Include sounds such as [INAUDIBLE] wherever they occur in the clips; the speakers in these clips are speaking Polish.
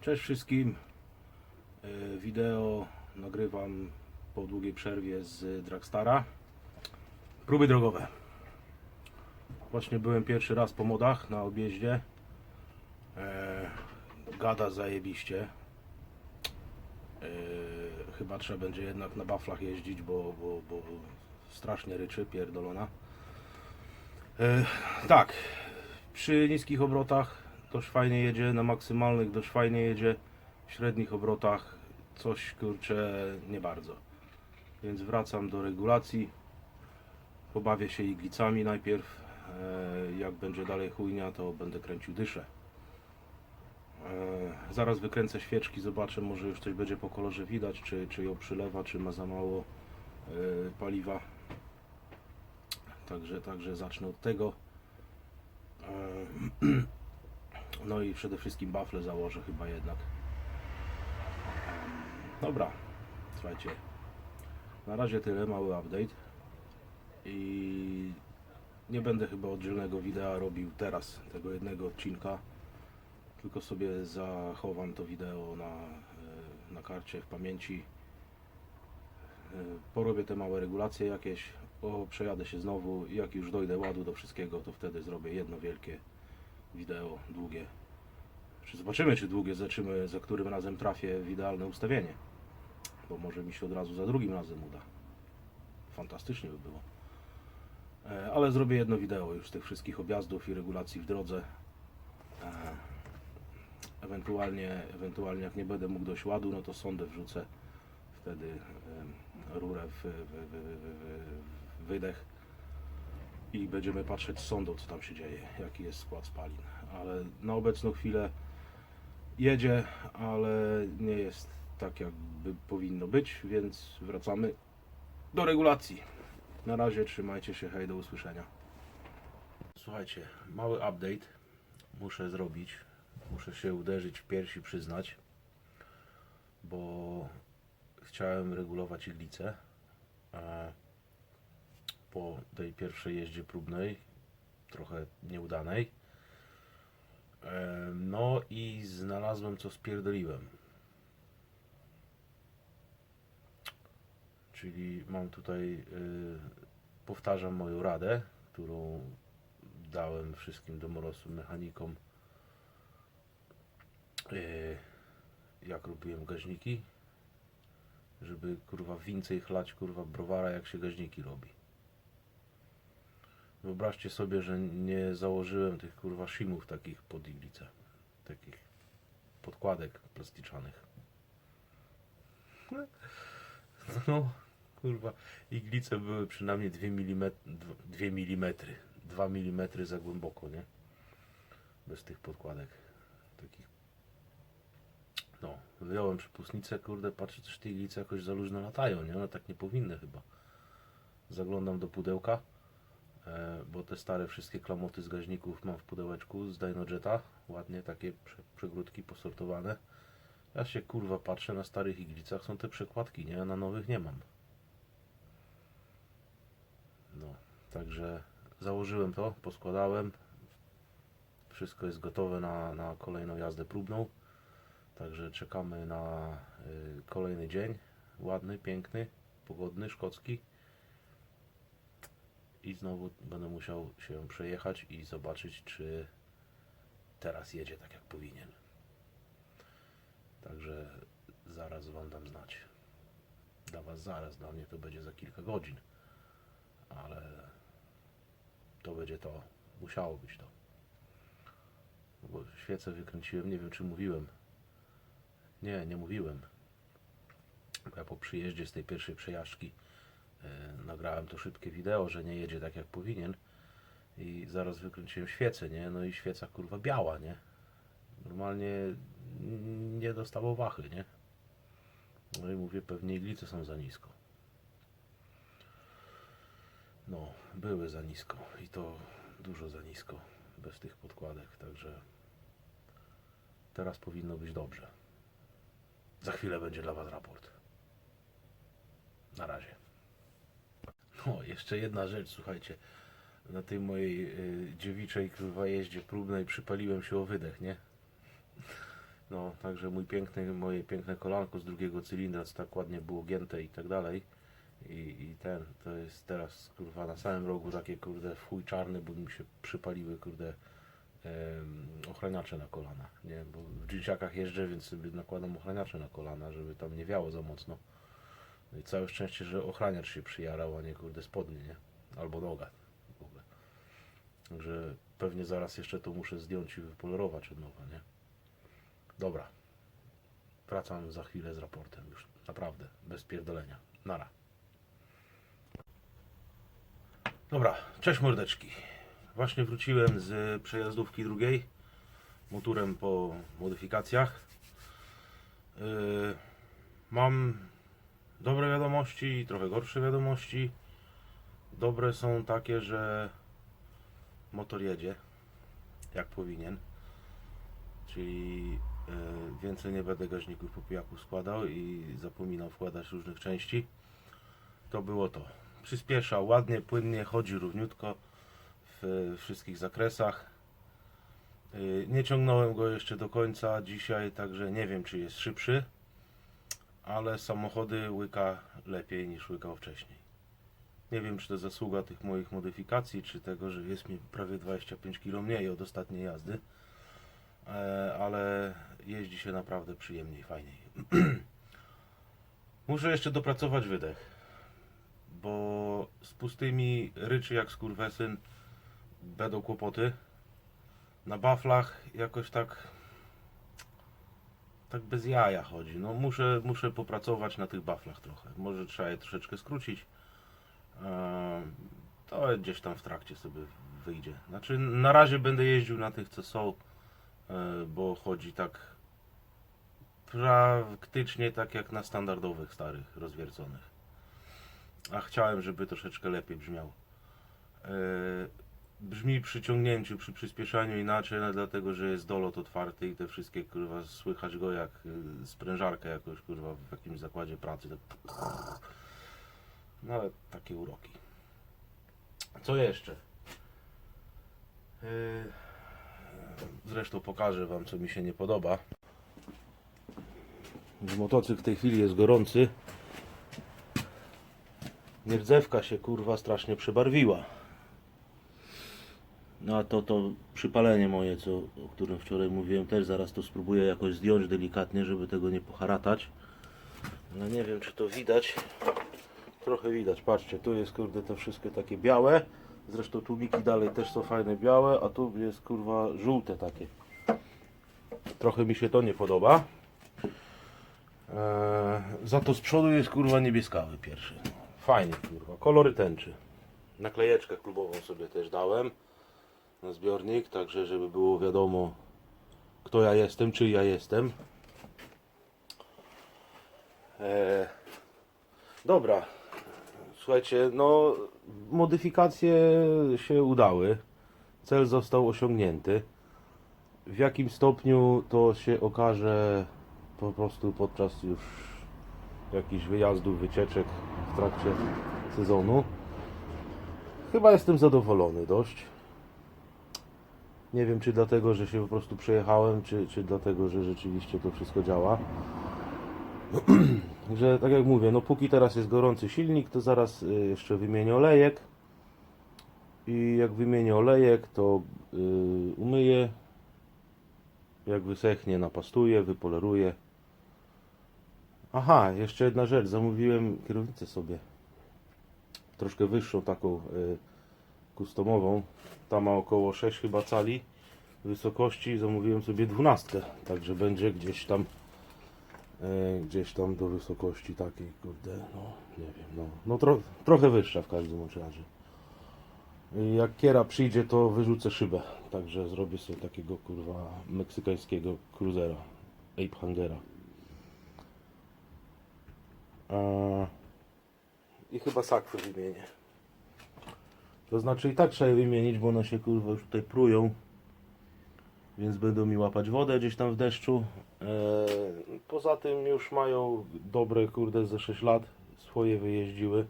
Cześć wszystkim. E, Wideo nagrywam po długiej przerwie z Dragstara. Próby drogowe. Właśnie byłem pierwszy raz po modach na objeździe. E, Gada zajebiście. E, Chyba trzeba będzie jednak na baflach jeździć, bo, bo, bo strasznie ryczy, pierdolona. Tak, przy niskich obrotach dość fajnie jedzie, na maksymalnych dość fajnie jedzie, w średnich obrotach coś kurczę nie bardzo. Więc wracam do regulacji. Pobawię się iglicami najpierw. E, Jak będzie dalej chujnia, to będę kręcił dyszę. E, Zaraz wykręcę świeczki, zobaczę, może już coś będzie po kolorze widać, czy, czy ją przylewa, czy ma za mało e, paliwa. Także, także zacznę od tego. [CLEARS THROAT] No i przede wszystkim bafle założę chyba jednak. Dobra, słuchajcie. Na razie tyle, mały update. I nie będę chyba oddzielnego wideo robił teraz, tego jednego odcinka. Tylko sobie zachowam to wideo na, e, na karcie w pamięci. E, Porobię te małe regulacje jakieś. O, przejadę się znowu. Jak już dojdę ładu do wszystkiego, to wtedy zrobię jedno wielkie wideo długie. Czy zobaczymy, czy długie zaczymy, za którym razem trafię w idealne ustawienie. Bo może mi się od razu za drugim razem uda. Fantastycznie by było. E, Ale zrobię jedno wideo już z tych wszystkich objazdów i regulacji w drodze. E, Ewentualnie, ewentualnie jak nie będę mógł dojść ładu, no to sondę wrzucę. Wtedy e, rurę w, w, w, w, w, w wydech i będziemy patrzeć z sondą, co tam się dzieje, jaki jest skład spalin. Ale na obecną chwilę jedzie, ale nie jest tak, jakby powinno być, więc wracamy do regulacji. Na razie trzymajcie się, hej, do usłyszenia. Słuchajcie, mały update muszę zrobić. Muszę się uderzyć w piersi, przyznać, bo chciałem regulować iglicę. Po tej pierwszej jeździe próbnej, trochę nieudanej. E, No i znalazłem co spierdoliłem. Czyli mam tutaj, y, powtarzam moją radę, którą dałem wszystkim domorosłym mechanikom, y, jak robiłem gaźniki, żeby kurwa więcej chlać kurwa browara jak się gaźniki robi. Wyobraźcie sobie, że nie założyłem tych kurwa shimów takich pod iglicę. Takich podkładek plasticzanych. [LAUGHS] No, kurwa, iglice były przynajmniej 2 mm, 2 mm, 2 mm za głęboko, nie? Bez tych podkładek. Takich. No, wyjąłem przepustnicę, kurde, patrzę, też te iglice jakoś za luźno latają, nie? One tak nie powinny chyba. Zaglądam do pudełka bo te stare wszystkie klamoty z gaźników mam w pudełeczku z Dynojeta, ładnie takie prze, przegródki posortowane. Ja się kurwa patrzę na starych iglicach, są te przekładki, nie? Na nowych nie mam. No, także założyłem to, poskładałem. Wszystko jest gotowe na, na kolejną jazdę próbną. Także czekamy na y, kolejny dzień. Ładny, piękny, pogodny, szkocki i znowu będę musiał się przejechać i zobaczyć, czy teraz jedzie tak jak powinien. Także zaraz Wam dam znać. Dla Was zaraz, dla mnie to będzie za kilka godzin, ale to będzie to, musiało być to. Bo świecę wykręciłem, nie wiem czy mówiłem. Nie, nie mówiłem. Ja po przyjeździe z tej pierwszej przejażdżki nagrałem to szybkie wideo, że nie jedzie tak jak powinien i zaraz wykręciłem świecę, nie? No i świeca kurwa biała, nie? Normalnie nie dostało wachy, nie? No i mówię, pewnie iglice są za nisko. No, były za nisko i to dużo za nisko, bez tych podkładek, także teraz powinno być dobrze. Za chwilę będzie dla Was raport. Na razie. No, jeszcze jedna rzecz, słuchajcie. Na tej mojej y, dziewiczej kurwa jeździe próbnej przypaliłem się o wydech, nie? No, także mój piękny, moje piękne kolanko z drugiego cylindra, co tak ładnie było gięte i tak dalej. I, I ten, to jest teraz kurwa na samym rogu takie kurde w chuj czarny, bo mi się przypaliły kurde em, ochraniacze na kolana. Nie, bo w jeansiakach jeżdżę, więc sobie nakładam ochraniacze na kolana, żeby tam nie wiało za mocno. No i całe szczęście, że ochraniacz się przyjarał, a nie kurde spodnie, nie? Albo noga w ogóle. Także pewnie zaraz jeszcze to muszę zdjąć i wypolerować od nowa, nie? Dobra. Wracam za chwilę z raportem już. Naprawdę, bez pierdolenia. Nara. Dobra, cześć mordeczki. Właśnie wróciłem z przejazdówki drugiej. Motorem po modyfikacjach. Yy, mam dobre wiadomości i trochę gorsze wiadomości. Dobre są takie, że motor jedzie jak powinien. Czyli e, więcej nie będę gaźników po pijaku składał i zapominał wkładać różnych części. To było to. Przyspiesza ładnie, płynnie, chodzi równiutko w wszystkich zakresach. E, Nie ciągnąłem go jeszcze do końca dzisiaj, także nie wiem czy jest szybszy, ale samochody łyka lepiej niż łykał wcześniej. Nie wiem czy to zasługa tych moich modyfikacji, czy tego, że jest mi prawie 25 km mniej od ostatniej jazdy. E, ale jeździ się naprawdę przyjemniej, fajniej. [CLEARS THROAT] Muszę jeszcze dopracować wydech, bo z pustymi ryczy jak skurwesyn będą kłopoty. Na baflach jakoś tak tak bez jaja chodzi. No muszę, muszę popracować na tych baflach trochę. Może trzeba je troszeczkę skrócić. E, To gdzieś tam w trakcie sobie wyjdzie. Znaczy na razie będę jeździł na tych co są e, bo chodzi tak praktycznie tak jak na standardowych starych rozwierconych. A chciałem, żeby troszeczkę lepiej brzmiał. Brzmi przy ciągnięciu, przy przyspieszaniu inaczej, no dlatego, że jest dolot otwarty i te wszystkie kurwa słychać go jak y, sprężarkę jakoś kurwa w jakimś zakładzie pracy. Tak. No ale takie uroki. Co jeszcze? Yy, Zresztą pokażę Wam, co mi się nie podoba. Motocykl w tej chwili jest gorący. Nierdzewka się kurwa strasznie przebarwiła. No a to to przypalenie moje, co, o którym wczoraj mówiłem, też zaraz to spróbuję jakoś zdjąć delikatnie, żeby tego nie poharatać. No nie wiem, czy to widać. Trochę widać, patrzcie, tu jest kurde to wszystkie takie białe. Zresztą tłumiki dalej też są fajne białe, a tu jest kurwa żółte takie. Trochę mi się to nie podoba. Eee, za to z przodu jest kurwa niebieskawy pierwszy. Fajnie kurwa, kolory tęczy. Naklejeczkę klubową sobie też dałem na zbiornik, także żeby było wiadomo kto ja jestem, czy ja jestem. Eee, dobra, słuchajcie, no modyfikacje się udały. Cel został osiągnięty. W jakim stopniu to się okaże po prostu podczas już jakichś wyjazdów, wycieczek w trakcie sezonu. Chyba jestem zadowolony dość. Nie wiem, czy dlatego, że się po prostu przejechałem, czy, czy dlatego, że rzeczywiście to wszystko działa. [CLEARS THROAT] że tak jak mówię, no póki teraz jest gorący silnik, to zaraz y, jeszcze wymienię olejek. I jak wymienię olejek, to y, umyję. Jak wysechnie, napastuję, wypoleruję. Aha, jeszcze jedna rzecz. Zamówiłem kierownicę sobie. Troszkę wyższą, taką y, customową. Ta ma około 6 chyba cali wysokości. Zamówiłem sobie 12. Także będzie gdzieś tam e, gdzieś tam do wysokości takiej, kurde, no nie wiem, no, no tro, trochę wyższa w każdym razie. Jak kiera przyjdzie, to wyrzucę szybę, także zrobię sobie takiego kurwa meksykańskiego cruzera, Ape Hangera. I chyba sakwy wymienię. To znaczy i tak trzeba je wymienić, bo one się kurwa już tutaj prują więc będą mi łapać wodę gdzieś tam w deszczu. Eee, poza tym już mają dobre kurde ze 6 lat, swoje wyjeździły.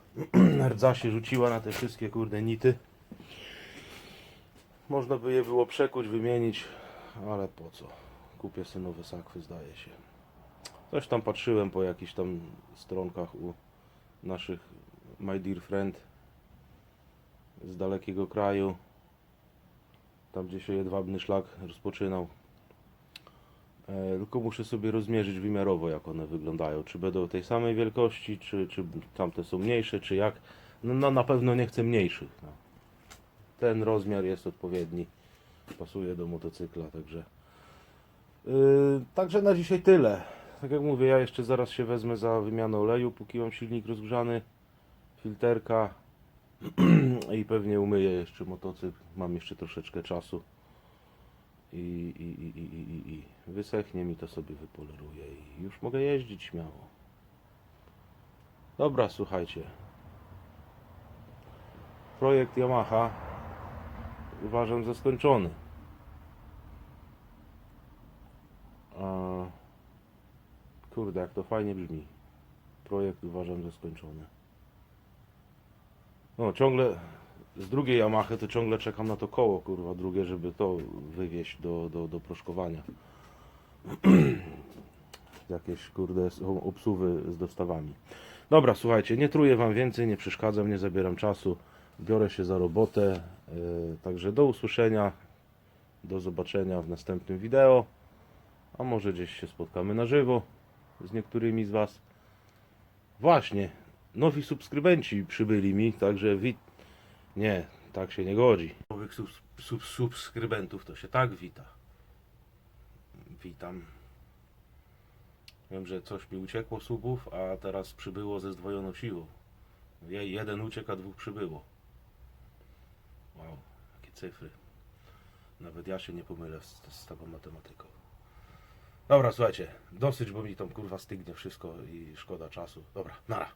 [CLEARS THROAT] Rdza się rzuciła na te wszystkie kurde nity. Można by je było przekuć, wymienić, ale po co? Kupię sobie nowe sakwy, zdaje się. Coś tam patrzyłem po jakichś tam stronkach u naszych My Dear Friend z dalekiego kraju. Tam gdzie się jedwabny szlak rozpoczynał. E, tylko muszę sobie rozmierzyć wymiarowo jak one wyglądają. Czy będą tej samej wielkości, czy, czy tamte są mniejsze, czy jak. No, no na pewno nie chcę mniejszych. No. Ten rozmiar jest odpowiedni. Pasuje do motocykla, także. Yy, także na dzisiaj tyle. Tak jak mówię, ja jeszcze zaraz się wezmę za wymianę oleju, póki mam silnik rozgrzany, filterka [CLEARS THROAT] i pewnie umyję jeszcze motocykl. Mam jeszcze troszeczkę czasu i, i, i, i, i, i wysechnie mi to sobie wypoleruję i już mogę jeździć śmiało. Dobra, słuchajcie. Projekt Yamaha uważam za skończony. A... Kurde, jak to fajnie brzmi. Projekt uważam za skończony. No, ciągle z drugiej Yamahy to ciągle czekam na to koło, kurwa, drugie, żeby to wywieźć do, do, do proszkowania. [CLEARS THROAT] Jakieś, kurde, obsuwy z dostawami. Dobra, słuchajcie, nie truję Wam więcej, nie przeszkadzam, nie zabieram czasu. Biorę się za robotę. Yy, Także do usłyszenia, do zobaczenia w następnym wideo. A może gdzieś się spotkamy na żywo z niektórymi z Was. Właśnie, nowi subskrybenci przybyli mi, także wit... Nie, tak się nie godzi. Nowych sub, sub, subskrybentów to się tak wita. Witam. Wiem, że coś mi uciekło subów, a teraz przybyło ze zdwojoną siłą. Je- Jeden uciekł, a dwóch przybyło. Wow, jakie cyfry. Nawet ja się nie pomylę z, z taką matematyką. Dobra, słuchajcie, dosyć, bo mi tam kurwa stygnie wszystko i szkoda czasu. Dobra, nara.